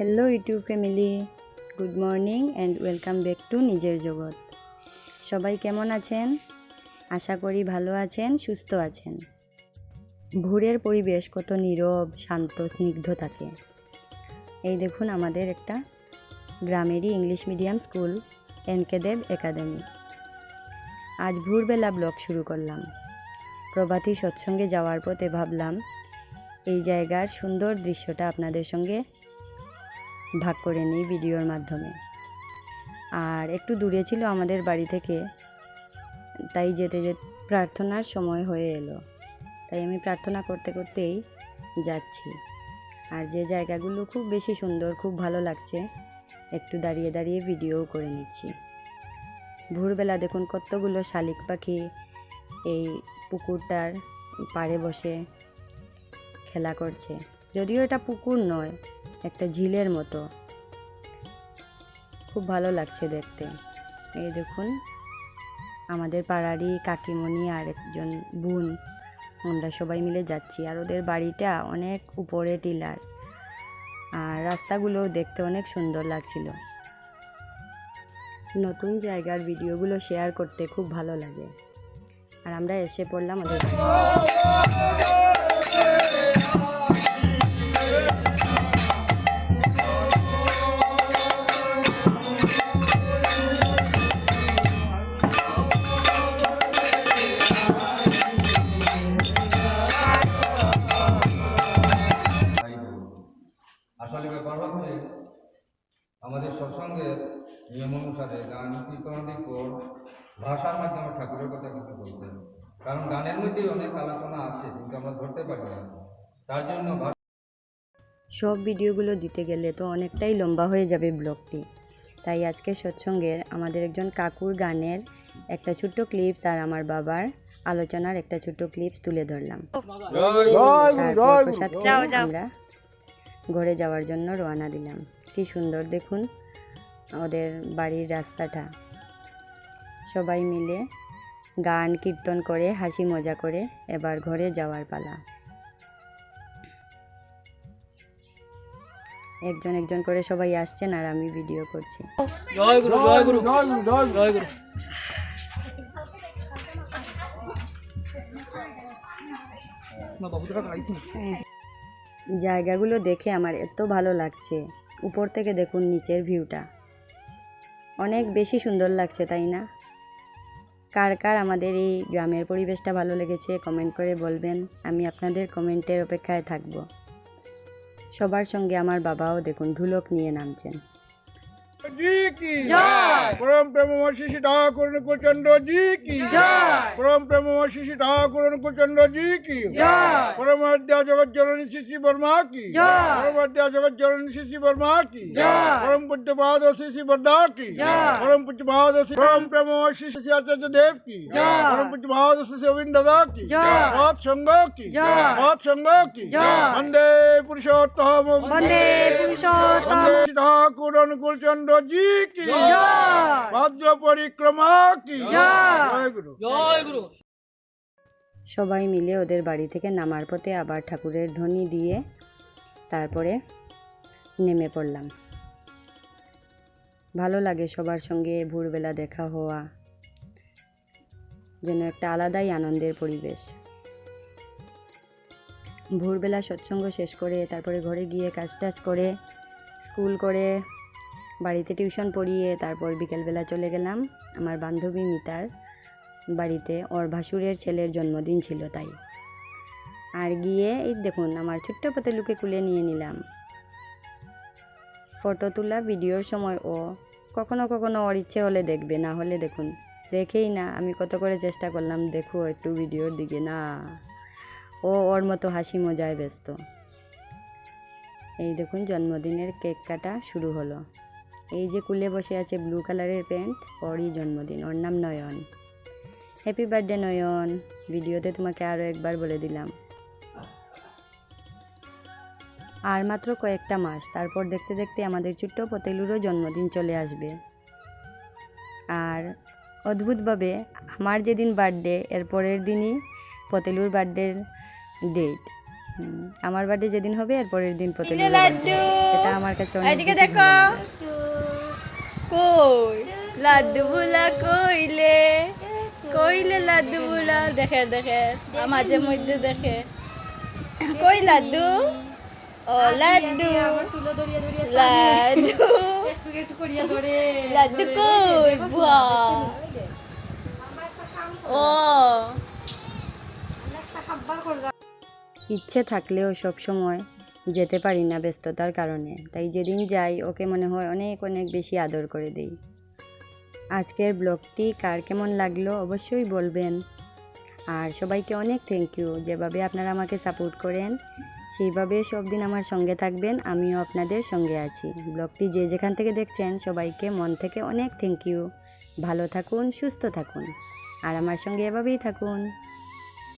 Hello YouTube family good morning and welcome back to নিজের জগৎ সবাই কেমন আছেন? আশা করি ভালো আছেন, সুস্থ আছেন। ভোরের পরিবেশ কত নীরব, শান্ত, স্নিগ্ধ থাকে। এই দেখুন আমাদের একটা গ্রামেরই ইংলিশ মিডিয়াম স্কুল এনকেদেব একাডেমি আজ ভোরবেলা ব্লগ শুরু করলাম। প্রভাতী সৎসঙ্গে যাওয়ার পথে ভাবলাম, এই জায়গার সুন্দর দৃশ্যটা আপনাদের সঙ্গে ভাগ করে নিই ভিডিওর মাধ্যমে। আর একটু দূরে ছিল আমাদের বাড়ি থেকে, তাই যেতে যেতে প্রার্থনার সময় হয়ে এলো। তাই আমি প্রার্থনা করতে করতেই যাচ্ছি। আর যে জায়গাগুলো খুব বেশি সুন্দর, খুব ভালো লাগছে, একটু দাঁড়িয়ে দাঁড়িয়ে ভিডিও করে নিচ্ছি। ভোরবেলা দেখুন কতগুলো শালিক পাখি এই পুকুরটার পাড়ে বসে খেলা করছে। যদিও এটা পুকুর নয়, একটা ঝিলের মতো। খুব ভালো লাগছে দেখতে। এই দেখুন, আমাদের পাড়ারই কাকিমণি আর একজন বোন, আমরা সবাই মিলে যাচ্ছি। আর ওদের বাড়িটা অনেক উপরে টিলার। আর রাস্তাগুলো দেখতে অনেক সুন্দর লাগছিল। নতুন জায়গার ভিডিওগুলো শেয়ার করতে খুব ভালো লাগে। আর আমরা এসে পড়লাম ওদের আমাদের সৎসঙ্গের নিয়ম অনুসারে গান কীর্তনাদির পর ভাষার মাধ্যমে ঠাকুরের কথা কিন্তু বলতে কারণ গানের মধ্যেই অনেক আলোচনা আছে কিন্তু আমরা ধরতে পারি না। তার জন্য সব ভিডিওগুলো দিতে গেলে তো অনেকটাই লম্বা হয়ে যাবে ব্লগটি। তাই আজকে সৎসঙ্গের আমাদের একজন কাকুর গানের একটা ছোট্ট ক্লিপস আর আমার বাবার আলোচনার একটা ছোট্ট ক্লিপস তুলে ধরলাম। আমরা ঘরে যাওয়ার জন্য রওনা দিলাম। কি সুন্দর দেখুন ওদের বাড়ির রাস্তাটা। সবাই মিলে গান কীর্তন করে হাসি মজা করে এবার ঘরে যাওয়ার পালা। একজন একজন করে সবাই আসছেন আর আমি ভিডিও করছি। জয় গুরু জয় গুরু জয় গুরু না বাবু জায়গাগুলো দেখে আমার এত ভালো লাগছে। উপর থেকে দেখুন নিচের ভিউটা। অনেক বেশি সুন্দর লাগছে, তাই না? কার কার আমাদের এই গ্রামের পরিবেশটা ভালো লেগেছে কমেন্ট করে বলবেন। আমি আপনাদের কমেন্টের অপেক্ষায় থাকব। সবার সঙ্গে আমার বাবাও দেখুন ঢুলক নিয়ে নামছেন। जी की जय परम प्रेम वशिष्ठ ठाकुर को चंद्र जी की जय परम प्रेम वशिष्ठ ठाकुर को चंद्र जी की जय परम अध्या जगत जननी वर्मा की जय परम अध्या जगत जननी वर्मा की जय परम पूज्य बहादुर श्री वर्धा की जय परम पूज्य बहादुर परम प्रेम आचार्य देव की जय परम दादा की जय बहुत की जय बहुत की जय वंदे पुरुषोत्तम वंदे पुरुषोत्तम ঠাকুর অনুকূল জি কি? ভদ্র পরিক্রমা কি সবাই মিলে ওদের বাড়ি থেকে নামার পথে আবার ঠাকুরের ধ্বনি দিয়ে তারপরে নেমে পড়লাম। ভালো লাগে সবার সঙ্গে ভোরবেলা দেখা হওয়া যেন একটা আলাদাই আনন্দের পরিবেশ। ভোরবেলা সৎসঙ্গ শেষ করে তারপরে ঘরে গিয়ে কাজ টাজ করে স্কুল করে বাড়িতে টিউশন পড়িয়ে তারপর বিকেলবেলা চলে গেলাম। আমার বান্ধবী মিতার বাড়িতে ওর ভাসুরের ছেলের জন্মদিন ছিল তাই। আর গিয়ে এই দেখুন, আমার ছোট্ট পাতে লুকে কুলে নিয়ে নিলাম। ফটো তোলা, ভিডিওর সময় ও কখনো কখনো ওর ইচ্ছে হলে দেখবে, না হলে দেখুন। দেখেই না, আমি কত করে চেষ্টা করলাম, দেখো একটু ভিডিওর দিকে, না। ও ওর মতো হাসি মজায় ব্যস্ত। এই দেখুন, জন্মদিনের কেক কাটা শুরু হলো। এই যে কুলে বসে আছে ব্লু কালারের প্যান্ট ওরই জন্মদিন। ওর নাম নয়ন। হ্যাপি বার্থডে নয়ন। ভিডিওতে তোমাকে আরও একবার বলে দিলাম। আর মাত্র কয়েকটা মাস, তারপর দেখতে দেখতে আমাদের ছোট্ট পতেলুরও জন্মদিন চলে আসবে। আর অদ্ভুতভাবে, আমার যেদিন বার্থডে এর পরের দিনই পতেলুর বার্থডের ডেট আমার বার্থডে যেদিন হবে এর পরের দিন পতলি লাড্ডু। এটা আমার কাছে অনেক এদিকে দেখো। কই? লাড্ডু বুলা কইলে? কইলে লাড্ডু বুলা? দেখে দেখে। মাঝে মধ্যে দেখে। কই লাড্ডু? ও লাড্ডু। লাড্ডু। লাড্ডু কই? বুয়া ও ইচ্ছে থাকলেও সব সময় যেতে পারি না ব্যস্ততার কারণে। তাই যেদিন যাই, ওকে মনে হয় অনেক অনেক বেশি আদর করে দেই। আজকের ব্লগটি কার কেমন লাগল অবশ্যই বলবেন। আর সবাইকে অনেক থ্যাংক ইউ যেভাবে আপনারা আমাকে সাপোর্ট করেন, সেইভাবে সব দিন আমার সঙ্গে থাকবেন, আমিও আপনাদের সঙ্গে আছি। ব্লগটি যে যেখান থেকে দেখছেন, সবাইকে মন থেকে অনেক থ্যাংক ইউ ভালো থাকুন, সুস্থ থাকুন। আর আমার সঙ্গে এভাবেই থাকুন।